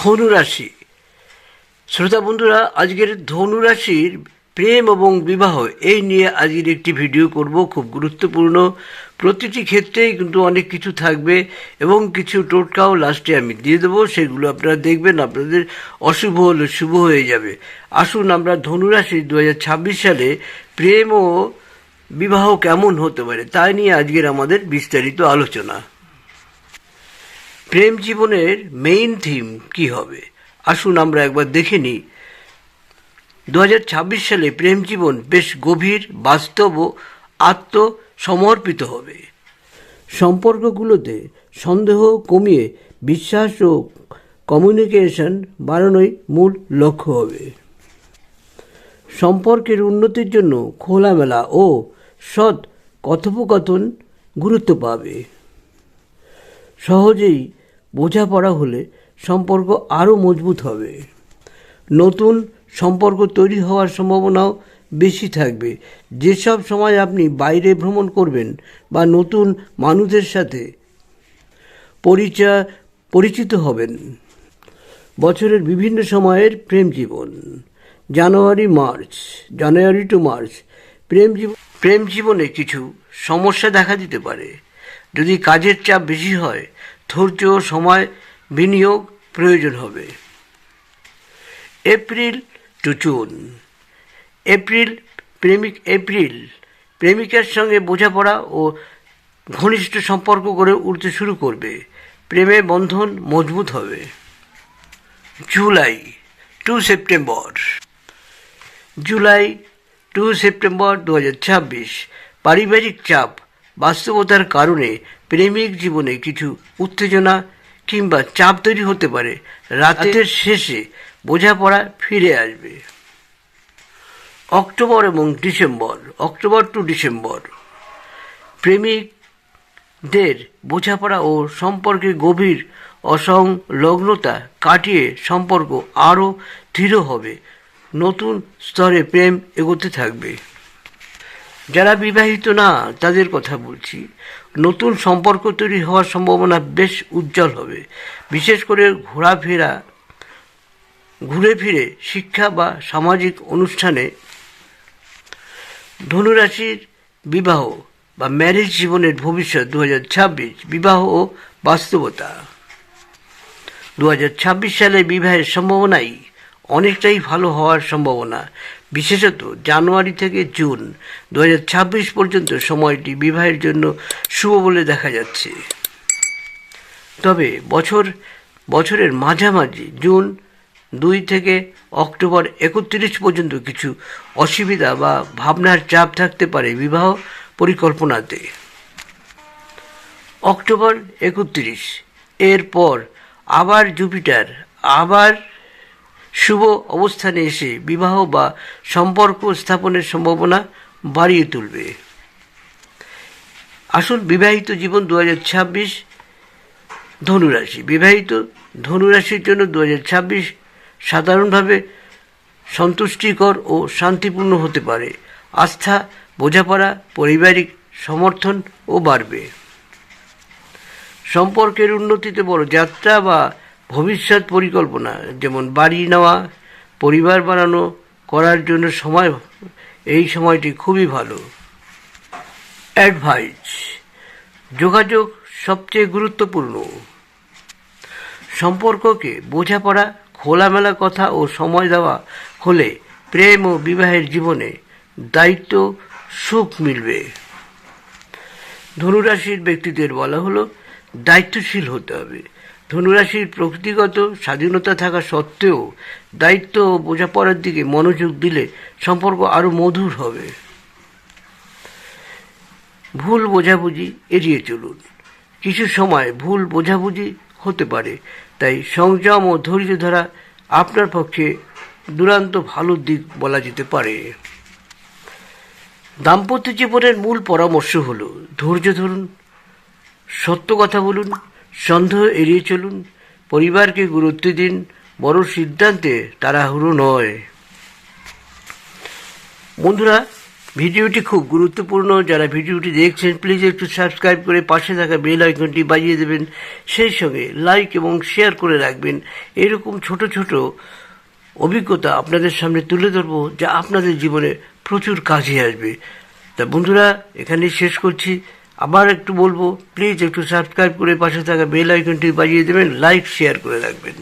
ধনুরাশি। শ্রোতা বন্ধুরা, আজকের ধনুরাশির প্রেম এবং বিবাহ, এই নিয়ে আজকের একটি ভিডিও করব, খুব গুরুত্বপূর্ণ। প্রতিটি ক্ষেত্রেই কিন্তু অনেক কিছু থাকবে এবং কিছু টোটকাও লাস্টে আমি দিয়ে দেবো, সেগুলো আপনারা দেখবেন, আপনাদের অশুভ হলে শুভ হয়ে যাবে। আসুন আমরা ধনুরাশি দু হাজার ছাব্বিশ সালে প্রেম ও বিবাহ কেমন হতে পারে তাই নিয়ে আজকের আমাদের বিস্তারিত আলোচনা। প্রেম জীবনের মেইন থিম কি হবে? আসুন আমরা একবার দেখে নিই। দু হাজার ছাব্বিশ সালে প্রেম জীবন বেশ গভীর, বাস্তব ও আত্মসমর্পিত হবে। সম্পর্কগুলোতে সন্দেহ কমিয়ে বিশ্বাস ও কমিউনিকেশন বাড়ানোই মূল লক্ষ্য হবে। সম্পর্কের উন্নতির জন্য খোলামেলা ও সৎ কথোপকথন গুরুত্ব পাবে। সহজেই বোঝাপড়া হলে সম্পর্ক আরও মজবুত হবে। নতুন সম্পর্ক তৈরি হওয়ার সম্ভাবনাও বেশি থাকবে। যেসব সময় আপনি বাইরে ভ্রমণ করবেন বা নতুন মানুষের সাথে পরিচয়, পরিচিত হবেন, বছরের বিভিন্ন সময়ের প্রেম জীবন, January, March, January to March, প্রেম জীবন প্রেম জীবনে কিছু সমস্যা দেখা দিতে পারে। যদি কাজের চাপ বেশি হয় ধৈর্য সময় বিনিয়োগ প্রয়োজন হবে। April to June. এপ্রিল প্রেমিক, এপ্রিল প্রেমিকার সঙ্গে বোঝাপড়া ও ঘনিষ্ঠ সম্পর্ক গড়ে উঠতে শুরু করবে। প্রেমে বন্ধন মজবুত হবে। July to September. July to September দু পারিবারিক চাপ বাস্তবতার কারণে প্রেমিক জীবনে কিছু উত্তেজনা কিংবা চাপ তৈরি হতে পারে। রাতের শেষে বোঝাপড়া ফিরে আসবে। অক্টোবর এবং ডিসেম্বর অক্টোবর টু ডিসেম্বর। প্রেমিকদের বোঝাপড়া ও সম্পর্কে গভীর অসংলগ্নতা কাটিয়ে সম্পর্ক আরও দৃঢ় হবে। নতুন স্তরে প্রেম এগোতে থাকবে। যারা বিবাহিত না, তাদের কথা বলছি। নতুন সম্পর্ক তৈরি হওয়ার সম্ভাবনা বেশ উজ্জ্বল হবে। বিশেষ করে ঘোরাফেরা ঘুরে ফিরে শিক্ষা বা সামাজিক অনুষ্ঠানে ধনুরাশির বিবাহ বা ম্যারেজ জীবনের ভবিষ্যৎ দু হাজার ছাব্বিশ, বিবাহ ও বাস্তবতা। দু হাজার ছাব্বিশ সালে বিবাহের সম্ভাবনাই অনেকটাই ভালো হওয়ার সম্ভাবনা। বিশেষত জানুয়ারি থেকে জুন দু হাজার ছাব্বিশ পর্যন্ত সময়টি বিবাহের জন্য শুভ বলে দেখা যাচ্ছে। তবে বছর, বছরের মাঝামাঝি, জুন দুই থেকে অক্টোবর একত্রিশ পর্যন্ত কিছু অসুবিধা বা ভাবনার চাপ থাকতে পারে বিবাহ পরিকল্পনাতে। অক্টোবর একত্রিশ, এরপর আবার জুপিটার, আবার শুভ অবস্থানে এসে বিবাহ বা সম্পর্ক স্থাপনের সম্ভাবনা বাড়িয়ে তুলবে। আসুন বিবাহিত জীবন দু হাজার ছাব্বিশ ধনুরাশি। বিবাহিত ধনুরাশির জন্য দু হাজার ছাব্বিশ সাধারণভাবে সন্তুষ্টিকর ও শান্তিপূর্ণ হতে পারে। আস্থা, বোঝাপড়া, পারিবারিক সমর্থন ও বাড়বে। সম্পর্কের উন্নতিতে বড় যাত্রা বা ভবিষ্যৎ পরিকল্পনা, যেমন বাড়ি নেওয়া, পরিবার বানানো, করার জন্য সময়, এই সময়টি খুবই ভালো। অ্যাডভাইস, যোগাযোগ সবচেয়ে গুরুত্বপূর্ণ। সম্পর্ককে বোঝাপড়া, খোলামেলা কথা ও সময় দেওয়া হলে প্রেম ও বিবাহের জীবনে দায়িত্ব, সুখ মিলবে। ধনুরাশির ব্যক্তিদের বলা হলো, দায়িত্বশীল হতে হবে। ধনুরাশির প্রকৃতিগত স্বাধীনতা থাকা সত্ত্বেও দায়িত্ব ও বোঝাপড়ার দিকে মনোযোগ দিলে সম্পর্ক আরও মধুর হবে। ভুল বোঝাবুঝি এড়িয়ে চলুন। কিছু সময় ভুল বোঝাবুঝি হতে পারে, তাই সংযম ও ধৈর্য ধরা আপনার পক্ষে দুরান্ত ভালো দিক বলা যেতে পারে। দাম্পত্য জীবনের মূল পরামর্শ হলো, ধৈর্য ধরুন, সত্য কথা বলুন সন্দেহ এড়িয়ে চলুন, পরিবারকে গুরুত্ব দিন, বড় সিদ্ধান্তে তাড়াহুড়ো নয়। বন্ধুরা, ভিডিওটি খুব গুরুত্বপূর্ণ। যারা ভিডিওটি দেখছেন প্লিজ একটু সাবস্ক্রাইব করে পাশে থাকা বেল আইকনটি বাজিয়ে দেবেন। সেই সঙ্গে লাইক এবং শেয়ার করে রাখবেন। এরকম ছোট ছোট অভিজ্ঞতা আপনাদের সামনে তুলে ধরবো, যা আপনাদের জীবনে প্রচুর কাজে আসবে। তা বন্ধুরা, এখানেই শেষ করছি। আবার একটু বলব প্লিজ একটু সাবস্ক্রাইব করে পাশে থাকা বেল আইকনটি বাজিয়ে দেবেন লাইক শেয়ার করে রাখবেন।